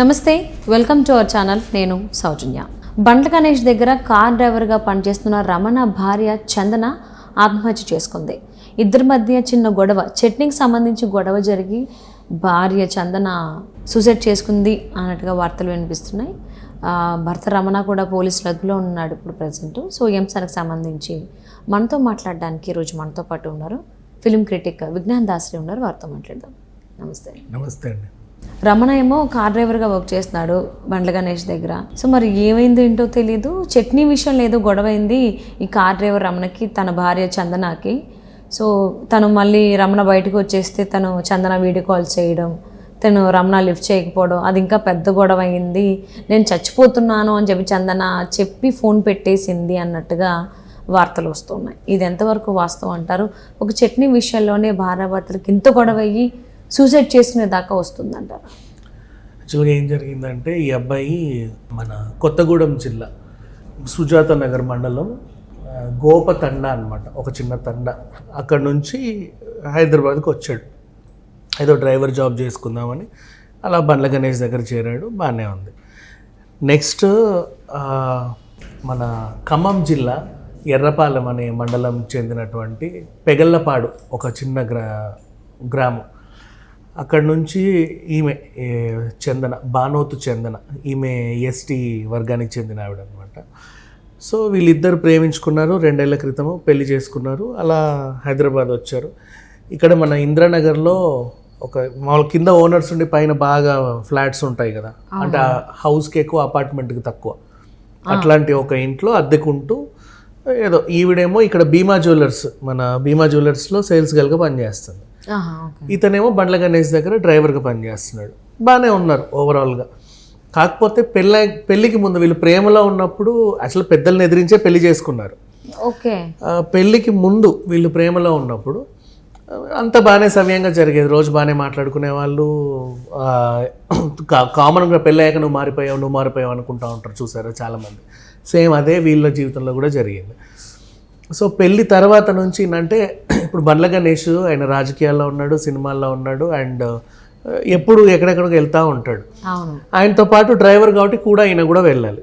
నమస్తే welcome to our channel. నేను సౌజన్య. బండ్ల గణేష్ దగ్గర కార్ డ్రైవర్గా పనిచేస్తున్న రమణ భార్య చందన ఆత్మహత్య చేసుకుంది. ఇద్దరి మధ్య చిన్న గొడవ చట్నీకి సంబంధించి గొడవ జరిగి భార్య చందన సూసైడ్ చేసుకుంది అన్నట్టుగా వార్తలు వినిపిస్తున్నాయి. భర్త రమణ కూడా పోలీసుల అదుపులో ఉన్నాడు ఇప్పుడు ప్రజెంట్ సో ఎంసానికి సంబంధించి మనతో మాట్లాడడానికి ఈరోజు మనతో పాటు ఉన్నారు. ఫిలిం క్రిటిక్ విజ్ఞాన్ దాసరి ఉన్నారు. వారితో మాట్లాడదాం. నమస్తే. నమస్తే అండి. రమణ ఏమో కార్ డ్రైవర్గా వర్క్ చేస్తున్నాడు బండ్ల గణేష్ దగ్గర. సో మరి ఏమైంది ఏంటో తెలియదు చట్నీ విషయంలో ఏదో గొడవ అయింది ఈ కార్ డ్రైవర్ రమణకి తన భార్య చందనకి. సో తను మళ్ళీ రమణ బయటకు వచ్చేస్తే తను చందన వీడియో కాల్ చేయడం తను రమణ లిఫ్ట్ చేయకపోవడం అది ఇంకా పెద్ద గొడవ అయింది. నేను చచ్చిపోతున్నాను అని చెప్పి చందన చెప్పి ఫోన్ పెట్టేసింది అన్నట్టుగా వార్తలు వస్తున్నాయి. ఇది ఎంతవరకు వాస్తవం అంటారు? ఒక చట్నీ విషయంలోనే భార్యాభర్తలకు ఇంత గొడవ అయ్యి సూసైడ్ చేసుకునే దాకా వస్తుందంట. యాక్చువల్గా ఏం జరిగిందంటే ఈ అబ్బాయి మన కొత్తగూడెం జిల్లా సుజాత నగర్ మండలం గోప తండ అనమాట ఒక చిన్న తండ. అక్కడ నుంచి హైదరాబాద్కి వచ్చాడు. ఏదో డ్రైవర్ జాబ్ చేసుకుందామని అలా బండ్ల గణేష్ దగ్గర చేరాడు బాగానే ఉంది. నెక్స్ట్ మన ఖమ్మం జిల్లా ఎర్రపాలెం అనే మండలం చెందినటువంటి పెగల్లపాడు ఒక చిన్న గ్రా గ్రామం. అక్కడ నుంచి ఈమె చందన బానోతు చందన ఈమె ఎస్టీ వర్గానికి చెందిన ఆవిడ అనమాట సో వీళ్ళిద్దరు ప్రేమించుకున్నారు రెండేళ్ళ క్రితము పెళ్ళి చేసుకున్నారు అలా హైదరాబాద్ వచ్చారు. ఇక్కడ మన ఇంద్రానగర్లో ఒక మామూలు కింద ఓనర్స్ ఉండి పైన బాగా ఫ్లాట్స్ ఉంటాయి కదా. అంటే ఆ హౌస్కి ఎక్కువ అపార్ట్మెంట్కి తక్కువ. అట్లాంటి ఒక ఇంట్లో అద్దెకుంటూ ఏదో ఈవిడేమో ఇక్కడ భీమా జ్యువెలర్స్ మన భీమా జ్యువెలర్స్లో సేల్స్ గల్గా పనిచేస్తుంది. ఇతనేమో బండ్ల గణేష్ దగ్గర డ్రైవర్గా పనిచేస్తున్నాడు. బాగానే ఉన్నారు ఓవరాల్గా కాకపోతే పెళ్ళ పెళ్ళికి ముందు వీళ్ళు ప్రేమలో ఉన్నప్పుడు అసలు పెద్దల్ని ఎదిరించే పెళ్ళి చేసుకున్నారు. ఓకే. పెళ్ళికి ముందు వీళ్ళు ప్రేమలో ఉన్నప్పుడు అంత బాగానే సవ్యంగా జరిగేది. రోజు బాగానే మాట్లాడుకునే వాళ్ళు కామన్గా పెళ్ళయ్యాక నువ్వు మారిపోయావు నువ్వు మారిపోయావు అనుకుంటా ఉంటారు చూసారా చాలామంది. సేమ్ అదే వీళ్ళ జీవితంలో కూడా జరిగింది. సో పెళ్ళి తర్వాత నుంచి అంటే ఇప్పుడు బండ్ల గణేష్ ఆయన రాజకీయాల్లో ఉన్నాడు సినిమాల్లో ఉన్నాడు అండ్ ఎప్పుడు ఎక్కడెక్కడికి వెళ్తూ ఉంటాడు. ఆయనతో పాటు డ్రైవర్ కాబట్టి కూడా ఈయన కూడా వెళ్ళాలి.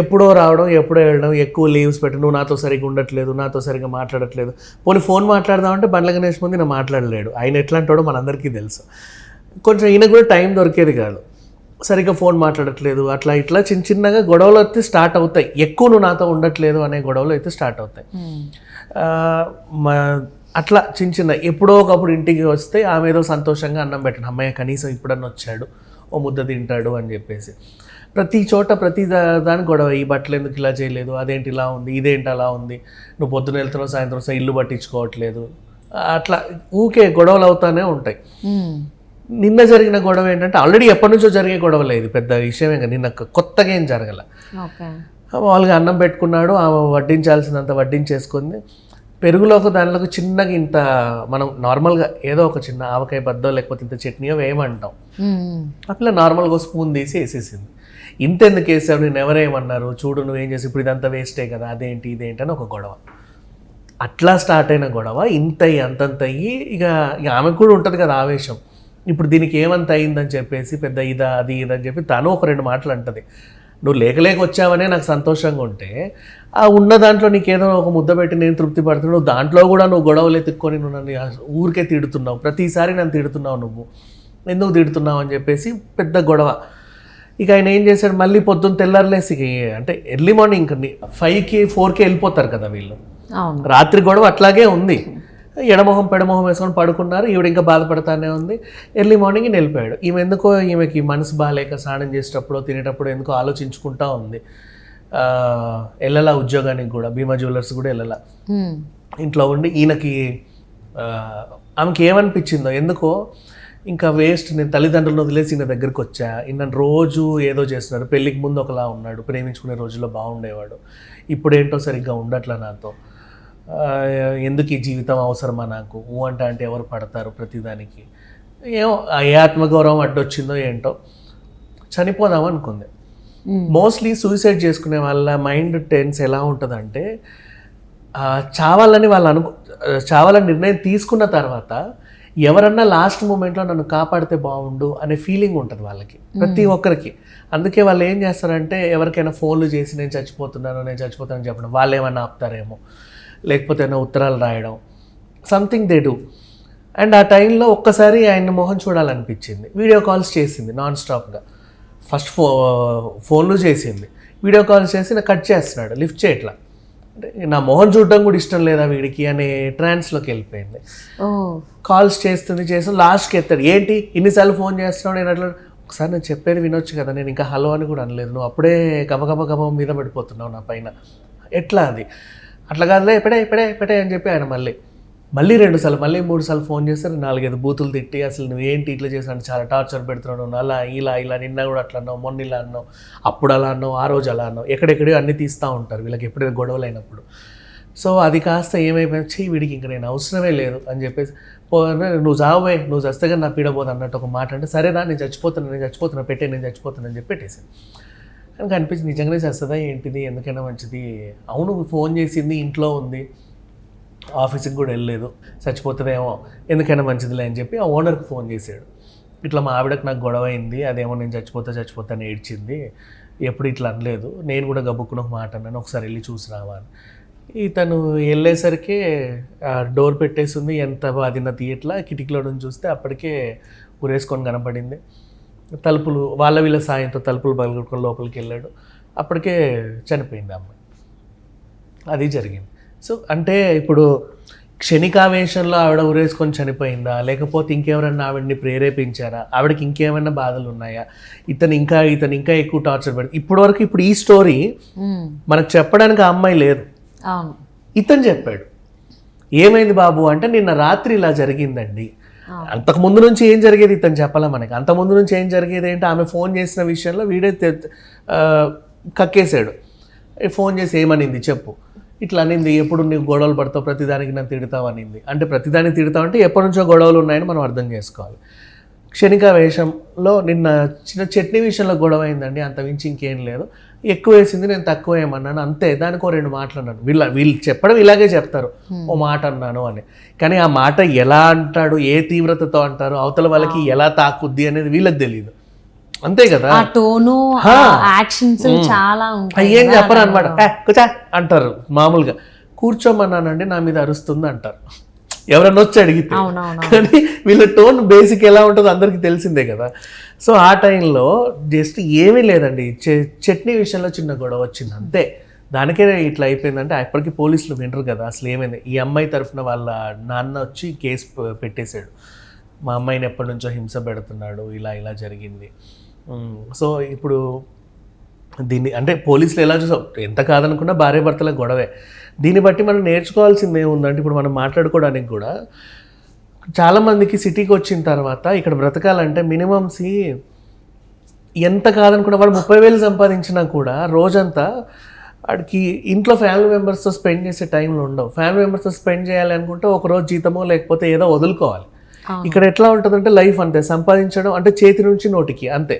ఎప్పుడో రావడం ఎప్పుడో వెళ్ళడం ఎక్కువ లీవ్స్ పెట్టి నువ్వు నాతో సరిగ్గా ఉండట్లేదు నాతో సరిగ్గా మాట్లాడట్లేదు. పోనీ ఫోన్ మాట్లాడదామంటే బండ్ల గణేష్ ముందు నేను మాట్లాడలేడు. ఆయన ఎట్లాంటాడో మనందరికీ తెలుసు. కొంచెం ఈయన కూడా టైం దొరికేది కాదు. సరిగ్గా ఫోన్ మాట్లాడట్లేదు అట్లా ఇట్లా చిన్న చిన్నగా గొడవలు అయితే స్టార్ట్ అవుతాయి. ఎక్కువ నువ్వు నాతో ఉండట్లేదు అనే గొడవలు అయితే స్టార్ట్ అవుతాయి. మా అట్లా చిన్న చిన్న ఎప్పుడో ఒకప్పుడు ఇంటికి వస్తే ఆమె ఏదో సంతోషంగా అన్నం పెట్టండి అమ్మాయి కనీసం ఇప్పుడన్నా వచ్చాడు ఓ ముద్ద తింటాడు అని చెప్పేసి. ప్రతి చోట ప్రతి దాని గొడవ ఈ బట్టలు ఎందుకు ఇలా చేయలేదు? అదేంటి ఇలా ఉంది? ఇదేంటి అలా ఉంది? నువ్వు పొద్దున వెళ్తున్నావు సాయంత్రం వస్తే ఇల్లు పట్టించుకోవట్లేదు. అట్లా ఊకే గొడవలు అవుతానే ఉంటాయి. నిన్న జరిగిన గొడవ ఏంటంటే ఆల్రెడీ ఎప్పటి నుంచో జరిగే గొడవలే ఇది పెద్ద విషయమే కదా నిన్న కొత్తగా ఏం జరగల. మామూలుగా అన్నం పెట్టుకున్నాడు ఆమె వడ్డించాల్సినంత వడ్డించేసుకుంది. పెరుగులోకి దానిలోకి చిన్నగా ఇంత మనం నార్మల్గా ఏదో ఒక చిన్న ఆవకాయ బద్దో లేకపోతే ఇంత చట్నీయో వేయమంటాం. అట్లా నార్మల్గా స్పూన్ తీసి వేసేసింది. ఇంత ఎందుకు వేసావు? నేను ఎవరేమన్నారు చూడు నువ్వేం చేసి ఇప్పుడు ఇదంతా వేస్టే కదా అదేంటి ఇదేంటి అని ఒక గొడవ. అట్లా స్టార్ట్ అయిన గొడవ ఇంత అయ్యి అంతంత అయ్యి ఇక ఇక ఆమెకు కూడా ఉంటుంది కదా ఆవేశం. ఇప్పుడు దీనికి ఏమంత అయిందని చెప్పేసి పెద్ద ఇదా అది ఇదని చెప్పి తను ఒక రెండు మాటలు అంటది. నువ్వు లేక లేక వచ్చావనే నాకు సంతోషంగా ఉంటే ఆ ఉన్న దాంట్లో నీకేదో ఒక ముద్ద పెట్టి నేను తృప్తి పడుతున్నావు దాంట్లో కూడా నువ్వు గొడవలు ఎత్తుక్కొని నువ్వు నన్ను ఊరికే తిడుతున్నావు. ప్రతిసారి నన్ను తిడుతున్నావు నువ్వు. ఎందుకు తిడుతున్నావు అని చెప్పేసి పెద్ద గొడవ. ఇక ఆయన ఏం చేశాడు? మళ్ళీ పొద్దున్న తెల్లారలేసి ఇక అంటే ఎర్లీ మార్నింగ్ ఇంకా ఫైవ్కి ఫోర్కి వెళ్ళిపోతారు కదా వీళ్ళు. రాత్రి గొడవ అట్లాగే ఉంది. ఎడమొహం పెడమొహం వేసుకొని పడుకున్నారు. ఈవిడ ఇంకా బాధపడతానే ఉంది. ఎర్లీ మార్నింగ్ వెళ్ళిపోయాడు. ఈమె ఎందుకో ఈమెకి మనసు బాగాలేక స్నానం చేసేటప్పుడు తినేటప్పుడు ఎందుకో ఆలోచించుకుంటా ఉంది. వెళ్ళలా ఉద్యోగానికి కూడా భీమా జ్యువెలర్స్ కూడా వెళ్ళలా. ఇంట్లో ఉండి ఈయనకి ఆమెకి ఏమనిపించిందో ఎందుకో ఇంకా వేస్ట్ నేను తల్లిదండ్రులను వదిలేసి ఈయన దగ్గరికి వచ్చా. ఈయన రోజు ఏదో చేస్తున్నాడు. పెళ్ళికి ముందు ఒకలా ఉన్నాడు. ప్రేమించుకునే రోజుల్లో బాగుండేవాడు. ఇప్పుడు ఏంటో సరిగ్గా ఉండట్లా నాతో. ఎందుకు ఈ జీవితం అవసరమా నాకు? ఊ అంటే అంటే ఎవరు పడతారు ప్రతిదానికి? ఏమో ఏ ఆత్మగౌరవం అడ్డొచ్చిందో ఏంటో చనిపోదాం అనుకుంది. మోస్ట్లీ సూసైడ్ చేసుకునే వాళ్ళ మైండ్ టెన్స్ ఎలా ఉంటుందంటే చావాలని వాళ్ళు అనుకు ఆ, చావాలని నిర్ణయం తీసుకున్న తర్వాత ఎవరన్నా లాస్ట్ మూమెంట్లో నన్ను కాపాడితే బాగుండు అనే ఫీలింగ్ ఉంటుంది వాళ్ళకి ప్రతి ఒక్కరికి. అందుకే వాళ్ళు ఏం చేస్తారంటే ఎవరికైనా ఫోన్లు చేసి నేను చచ్చిపోతున్నాను నేను చచ్చిపోతానని చెప్పడం వాళ్ళు ఏమన్నా ఆపుతారేమో లేకపోతే ఏమైనా ఉత్తరాలు రాయడం సంథింగ్ దే డూ అండ్ ఆ టైంలో ఒక్కసారి ఆయన మొహం చూడాలనిపించింది వీడియో కాల్స్ చేసింది నాన్ స్టాప్గా ఫస్ట్ ఫో ఫోన్లు చేసింది. వీడియో కాల్స్ చేసి నాకు కట్ చేస్తున్నాడు లిఫ్ట్ చేయట్లా. అంటే నా మొహం చూడడం కూడా ఇష్టం లేదా వీడికి అనే ట్రాన్స్లోకి వెళ్ళిపోయింది. కాల్స్ చేస్తుంది చేస్తుంది లాస్ట్కి ఎత్తాడు. ఏంటి? ఇన్నిసార్లు ఫోన్ చేస్తున్నావు? నేను అట్లా ఒకసారి నేను చెప్పేది వినొచ్చు కదా నేను ఇంకా హలో అని కూడా అనలేదు. నువ్వు అప్పుడే గబగబ గబ మీద పడిపోతున్నావు నా పైన. ఎట్లా అది? అట్లా కాదులే ఎప్పుడే ఎప్పుడే ఎప్పుడే అని చెప్పి ఆయన మళ్ళీ మళ్ళీ రెండు సార్లు మళ్ళీ మూడు సార్లు ఫోన్ చేస్తారు నాలుగైదు బూతులు తిట్టి అసలు నువ్వు ఏంటి ఇట్లా చేసాను చాలా టార్చర్ పెడుతున్నావు అలా ఇలా ఇలా నిన్న కూడా అట్లా అన్నావు మొన్న ఇలా అన్నావు అప్పుడు అలా అన్నావు ఆ రోజు అలా అన్నావు ఎక్కడెక్కడో అన్నీ తీస్తూ ఉంటారు వీళ్ళకి ఎప్పుడైనా గొడవలు అయినప్పుడు. సో అది కాస్త ఏమైపోయి చెయ్యి వీడికి ఇంక నేను అవసరమే లేదు అని చెప్పేసి నువ్వు చావే నువ్వు చస్తే కానీ నా పీడబోదు అన్నట్టు ఒక మాట అంటే సరేనా నేను చచ్చిపోతున్నా నేను చచ్చిపోతున్నా పెట్టే నేను చచ్చిపోతున్నా అని చెప్పి పెట్టేసాను కానీ అనిపించింది నిజంగానే చేస్తుందా ఏంటిది? ఎందుకైనా మంచిది. అవును ఫోన్ చేసింది ఇంట్లో ఉంది. ఆఫీస్కి కూడా వెళ్ళలేదు. చచ్చిపోతుందేమో ఎందుకైనా మంచిదిలే అని చెప్పి ఆ ఓనర్కి ఫోన్ చేశాడు. ఇట్లా మా ఆవిడకి నాకు గొడవ అయింది అదేమో నేను చచ్చిపోతా చచ్చిపోతాను ఏడ్చింది. ఎప్పుడు ఇట్లా అనలేదు. నేను కూడా గబుక్కున ఒక మాట అన్నాను ఒకసారి వెళ్ళి చూసి రావా అని. ఇతను వెళ్ళేసరికి డోర్ పెట్టేసింది. ఎంత బాధిన తీయట్లా కిటికీలో నుంచి చూస్తే అప్పటికే ఉరేసుకొని కనపడింది. తలుపులు వాళ్ళ వీళ్ళ సాయంతో తలుపులు బలగొట్టుకొని లోపలికి వెళ్ళాడు. అప్పటికే చనిపోయింది అమ్మాయి. అది జరిగింది. సో అంటే ఇప్పుడు క్షణికావేశంలో ఆవిడ ఉరేసుకొని చనిపోయిందా? లేకపోతే ఇంకెవరన్నా ఆవిడని ప్రేరేపించారా? ఆవిడకి ఇంకేమైనా బాధలు ఉన్నాయా? ఇతను ఇంకా ఇతను ఇంకా ఎక్కువ టార్చర్ పెడతాడు ఇప్పటి వరకు ఇప్పుడు ఈ స్టోరీ మనకు చెప్పడానికి ఆ అమ్మాయి లేదు. ఇతను చెప్పాడు. ఏమైంది బాబు? అంటే నిన్న రాత్రి ఇలా జరిగిందండి. అంతకు ముందు నుంచి ఏం జరిగేది ఇతను చెప్పాలా మనకి? అంత ముందు నుంచి ఏం జరిగేది ఏంటి? ఆమె ఫోన్ చేసిన విషయంలో వీడే కక్కేశాడు. ఫోన్ చేసి ఏమనింది చెప్పు. ఇట్లా అనింది ఎప్పుడు నీకు గొడవలు పడతావు? ప్రతిదానికి నన్ను తిడతావు అనింది. అంటే ప్రతిదానికి తిడతావు అంటే ఎప్పటి నుంచో గొడవలు ఉన్నాయని మనం అర్థం చేసుకోవాలి. క్షణిక వేషంలో నిన్న చిన్న చట్నీ విషయంలో గొడవ అయిందండి అంత మించి ఇంకేం లేదు. ఎక్కువ వేసింది నేను తక్కువ ఏమన్నాను అంతే. దానికి ఓ రెండు మాటలు అన్నాను వీళ్ళ వీళ్ళు చెప్పడం ఇలాగే చెప్తారు. ఓ మాట అన్నాను అని. కానీ ఆ మాట ఎలా అంటాడు ఏ తీవ్రతతో అంటారు అవతల వాళ్ళకి ఎలా తాకుద్ది అనేది వీళ్ళకి తెలియదు అంతే కదా? ఆ టోను యాక్షన్స్ చాలా ఉంటాయి ఏం చెప్పరు అనమాట కూర్చా. అంటారు మామూలుగా. కూర్చోమన్నానండి నా మీద అరుస్తుంది అంటారు. ఎవరన్నా వచ్చి అడిగితే. కానీ వీళ్ళ టోన్ బేసిక్ ఎలా ఉంటుందో అందరికీ తెలిసిందే కదా. సో ఆ టైంలో జస్ట్ ఏమీ లేదండి. చట్నీ విషయంలో చిన్న గొడవ వచ్చింది అంతే. దానికే ఇట్లా అయిపోయిందంటే అప్పటికి పోలీసులు వినరు కదా. అసలు ఏమైంది? ఈ అమ్మాయి తరఫున వాళ్ళ నాన్న వచ్చి కేసు పెట్టేశాడు. మా అమ్మాయిని ఎప్పటి నుంచో హింస పెడుతున్నాడు ఇలా ఇలా జరిగింది. సో ఇప్పుడు దీన్ని అంటే పోలీసులు ఎలా చూసా ఎంత కాదనుకున్నా భార్య భర్తల గొడవే. దీన్ని బట్టి మనం నేర్చుకోవాల్సింది ఏముందంటే ఇప్పుడు మనం మాట్లాడుకోవడానికి కూడా చాలామందికి సిటీకి వచ్చిన తర్వాత ఇక్కడ బ్రతకాలంటే మినిమం సి ఎంత కాదనుకున్నా వాడు ముప్పై వేలు సంపాదించినా కూడా రోజంతా వాడికి ఇంట్లో ఫ్యామిలీ మెంబర్స్తో స్పెండ్ చేసే టైంలో ఉండవు. ఫ్యామిలీ మెంబర్స్తో స్పెండ్ చేయాలి అనుకుంటే ఒక రోజు జీతమో లేకపోతే ఏదో వదులుకోవాలి. ఇక్కడ ఎట్లా ఉంటుందంటే లైఫ్ అంతే సంపాదించడం అంటే చేతి నుంచి నోటికి అంతే.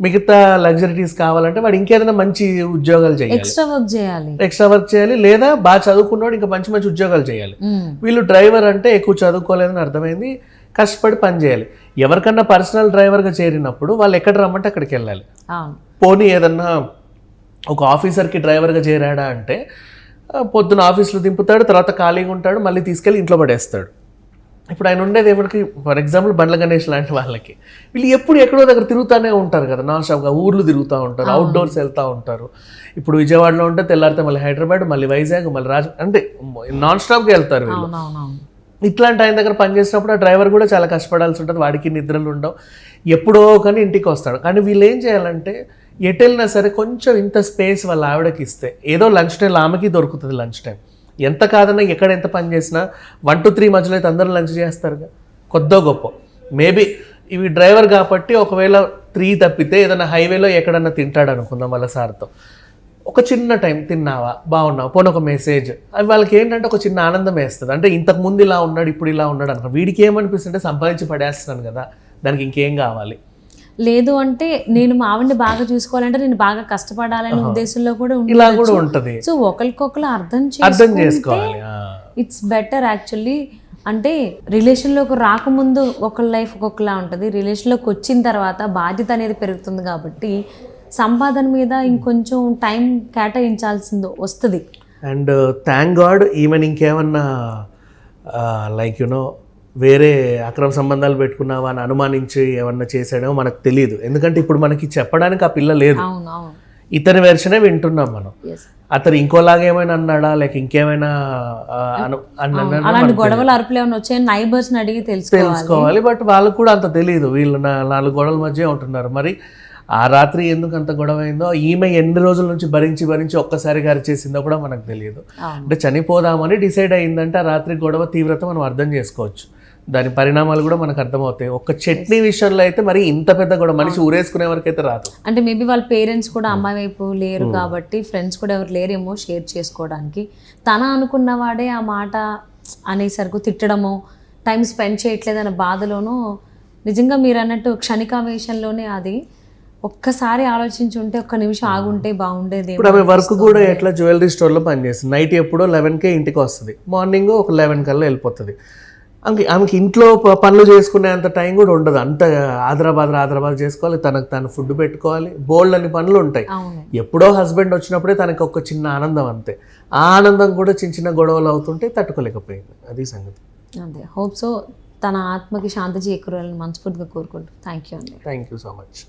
మిగతా లగ్జరీస్ కావాలంటే వాడు ఇంకేదైనా మంచి ఉద్యోగాలు చేయాలి. ఎక్స్ట్రా వర్క్ చేయాలి. ఎక్స్ట్రా వర్క్ చేయాలి లేదా బాగా చదువుకున్నాడు ఇంకా మంచి మంచి ఉద్యోగాలు చేయాలి. ఉమ్, వీళ్ళు డ్రైవర్ అంటే ఎక్కువ చదువుకోలేదని అర్థమైంది కష్టపడి పని చేయాలి. ఎవరికన్నా పర్సనల్ డ్రైవర్గా చేరినప్పుడు వాళ్ళు ఎక్కడ రమ్మంటే అక్కడికి వెళ్ళాలి. పోనీ ఏదన్నా ఒక ఆఫీసర్కి డ్రైవర్గా చేరాడా అంటే పొద్దున ఆఫీస్లో దింపుతాడు తర్వాత ఖాళీగా ఉంటాడు మళ్ళీ తీసుకెళ్ళి ఇంట్లో పడేస్తాడు. ఇప్పుడు ఆయన ఉండేది ఎవరికి? ఫర్ ఎగ్జాంపుల్ బండ్ల గణేష్ లాంటి వాళ్ళకి. వీళ్ళు ఎప్పుడు ఎక్కడో దగ్గర తిరుగుతూనే ఉంటారు కదా. నాన్ స్టాప్గా ఊర్లు తిరుగుతూ ఉంటారు అవుట్డోర్స్ వెళ్తూ ఉంటారు. ఇప్పుడు విజయవాడలో ఉంటే తెల్లారితే మళ్ళీ హైదరాబాద్ మళ్ళీ వైజాగ్ మళ్ళీ రాజ అంటే నాన్ స్టాప్గా వెళ్తారు వీళ్ళు. ఇట్లాంటి ఆయన దగ్గర పనిచేసినప్పుడు ఆ డ్రైవర్ కూడా చాలా కష్టపడాల్సి ఉంటుంది. వాడికి నిద్రలు ఉండవు. ఎప్పుడో కానీ ఇంటికి వస్తాడు. కానీ వీళ్ళు ఏం చేయాలంటే ఎటు వెళ్ళినా సరే కొంచెం ఇంత స్పేస్ వాళ్ళ ఆవిడకి ఇస్తే ఏదో లంచ్ టైం ఆమెకి దొరుకుతుంది లంచ్ టైం. ఎంత కాదన్నా ఎక్కడ ఎంత పని చేసినా వన్ టు త్రీ మధ్యలో అయితే అందరూ లంచ్ చేస్తారుగా. కొద్దో గొప్ప. మేబీ ఇవి డ్రైవర్ కాబట్టి ఒకవేళ త్రీ తప్పితే ఏదైనా హైవేలో ఎక్కడన్నా తింటాడు అనుకుందాం వాళ్ళ సార్తో. ఒక చిన్న టైం తిన్నావా? బాగున్నావా? పోనీ ఒక మెసేజ్ అవి వాళ్ళకి ఏంటంటే ఒక చిన్న ఆనందం వేస్తుంది. అంటే ఇంతకు ముందు ఇలా ఉన్నాడు ఇప్పుడు ఇలా ఉన్నాడు అనుకో వీడికి ఏమనిపిస్తుంటే సంపాదించి పడేస్తున్నాను కదా. దానికి ఇంకేం కావాలి? లేదు అంటే నేను మా ఆవిడని బాగా చూసుకోవాలంటే నేను బాగా కష్టపడాలనే ఉద్దేశంలో కూడా ఇలా కూడా ఉంటది. సో ఒకరికొకరు అర్థం అర్థం చేసుకోవాలి. ఇట్స్ బెటర్ యాక్చువల్లీ అంటే రిలేషన్లోకి రాకముందు ఒకళ్ళ లైఫ్ ఒక్కొక్కలా ఉంటుంది. రిలేషన్లోకి వచ్చిన తర్వాత బాధ్యత అనేది పెరుగుతుంది కాబట్టి సంపాదన మీద ఇంకొంచెం టైం కేటాయించాల్సింది వస్తుంది. అండ్ థ్యాంక్ గాడ్ ఈమెన్ ఇంకేమన్నా లైక్ యునో వేరే అక్రమ సంబంధాలు పెట్టుకున్నావా అని అనుమానించి ఏమన్నా చేసాడో మనకు తెలియదు ఎందుకంటే ఇప్పుడు మనకి చెప్పడానికి ఆ పిల్ల లేదు. ఇతని వెర్షనే వింటున్నాం మనం. అతను ఇంకోలాగా ఏమైనా అన్నాడా? లేక ఇంకేమైనా అలాంటి గొడవలు అరుపులు ఏమైనా వచ్చాయని నైబర్స్ని అడిగి తెలుసుకోవాలి. తెలుసుకోవాలి బట్ వాళ్ళకు కూడా అంత తెలియదు వీళ్ళు నాలుగు గొడవల మధ్య ఉంటున్నారు. మరి ఆ రాత్రి ఎందుకు అంత గొడవ అయిందో ఈమె ఎన్ని రోజుల నుంచి భరించి భరించి ఒక్కసారిగా అరిచేసిందో కూడా మనకు తెలియదు. అంటే చనిపోదామని డిసైడ్ అయిందంటే ఆ రాత్రి గొడవ తీవ్రత మనం అర్థం చేసుకోవచ్చు. దాని పరిణామాలు కూడా మనకు అర్థమవుతాయి. ఒక్క చట్నీ విషయంలో అయితే మరి ఇంత పెద్ద గొడవ మనిషి ఊరేసుకునే వరకు అయితే రాదు. అంటే మేబీ వాళ్ళ పేరెంట్స్ కూడా అమ్మాయి వైపు లేరు కాబట్టి ఫ్రెండ్స్ కూడా ఎవరు లేరేమో షేర్ చేసుకోవడానికి. తన అనుకున్న వాడే ఆ మాట అనేసరికి తిట్టడమో టైం స్పెండ్ చేయట్లేదన్న బాధలోనూ నిజంగా మీరు అన్నట్టు క్షణికావేశంలోనే అది ఒక్కసారి ఆలోచించి ఉంటే ఒక్క నిమిషం ఆగుంటే బాగుండేది ఇప్పుడు ఆమె వర్క్ కూడా ఎట్లా జ్యువెలరీ స్టోర్లో పనిచేస్తుంది? నైట్ ఎప్పుడో లెవెన్కే ఇంటికి వస్తుంది. మార్నింగ్ ఒక లెవెన్ కల్లా వెళ్ళిపోతుంది. ఆమెకి ఆమెకి ఇంట్లో పనులు చేసుకునే అంత టైం కూడా ఉండదు. అంత ఆదరాబాద్ ఆదరాబాద్ చేసుకోవాలి. తనకు తను ఫుడ్ పెట్టుకోవాలి. బోల్డ్ అని పనులు ఉంటాయి. ఎప్పుడో హస్బెండ్ వచ్చినప్పుడే తనకి ఒక చిన్న ఆనందం అంతే. ఆ ఆనందం కూడా చిన్న చిన్న గొడవలు అవుతుంటే తట్టుకోలేకపోయింది. అది సంగతి. అంతే హోప్ సో తన ఆత్మకి శాంతి చేకూరాలని మనస్ఫూర్తిగా కోరుకుంటూ. థ్యాంక్ యూ అండి. Thank you so much.